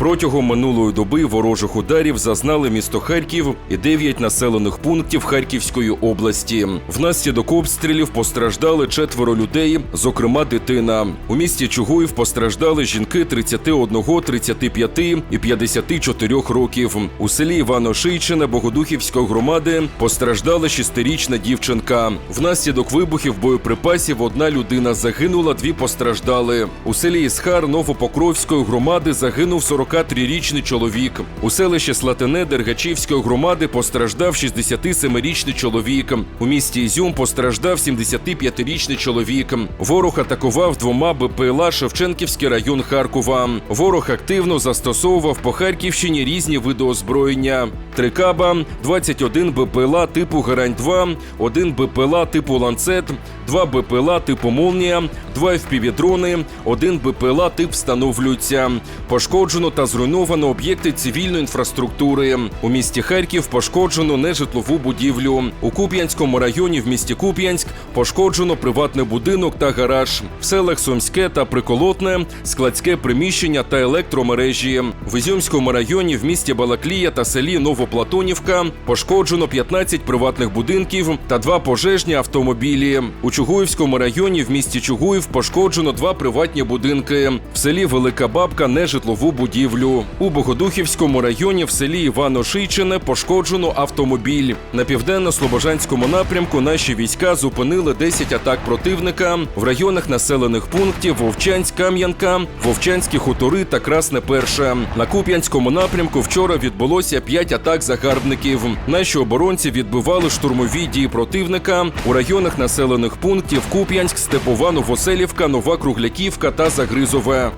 Протягом минулої доби ворожих ударів зазнали місто Харків і 9 населених пунктів Харківської області. Внаслідок обстрілів постраждали четверо людей, зокрема дитина. У місті Чугуїв постраждали жінки 31, 35 і 54 років. У селі Івано-Шийчина Богодухівської громади постраждала шестирічна дівчинка. Внаслідок вибухів боєприпасів одна людина загинула, дві постраждали. У селі Ісхар Новопокровської громади загинув 43-річний чоловік. У селищі Слатине Дергачівської громади постраждав 67-річний чоловік. У місті Ізюм постраждав 75-річний чоловік. Ворог атакував двома БПЛА Шевченківський район Харкова. Ворог активно застосовував по Харківщині різні види озброєння: три каба, 21 БПЛА типу Герань-2, один БПЛА типу Ланцет, два БПЛА типу Молнія, два FPV-дрони, один БПЛА тип встановлюється. Пошкоджено та зруйновано об'єкти цивільної інфраструктури. У місті Харків пошкоджено нежитлову будівлю. У Куп'янському районі в місті Куп'янськ пошкоджено приватний будинок та гараж. В селах Сумське та Приколотне складське приміщення та електромережі. В Ізюмському районі в місті Балаклія та селі Новоплатонівка пошкоджено 15 приватних будинків та два пожежні автомобілі. У Чугуївському районі в місті Чугуїв пошкоджено два приватні будинки. В селі Велика Бабка нежитлову будівлю. У Богодухівському районі в селі Івано-Шийчине пошкоджено автомобіль. На південно-слобожанському напрямку наші війська зупинили 10 атак противника в районах населених пунктів Вовчанськ, Кам'янка, Вовчанські хутори та Красне Перше. На Куп'янському напрямку вчора відбулося 5 атак загарбників. Наші оборонці відбивали штурмові дії противника у районах населених пунктів Куп'янськ, Степова, Новоселівка, Нова Кругляківка та Загризове.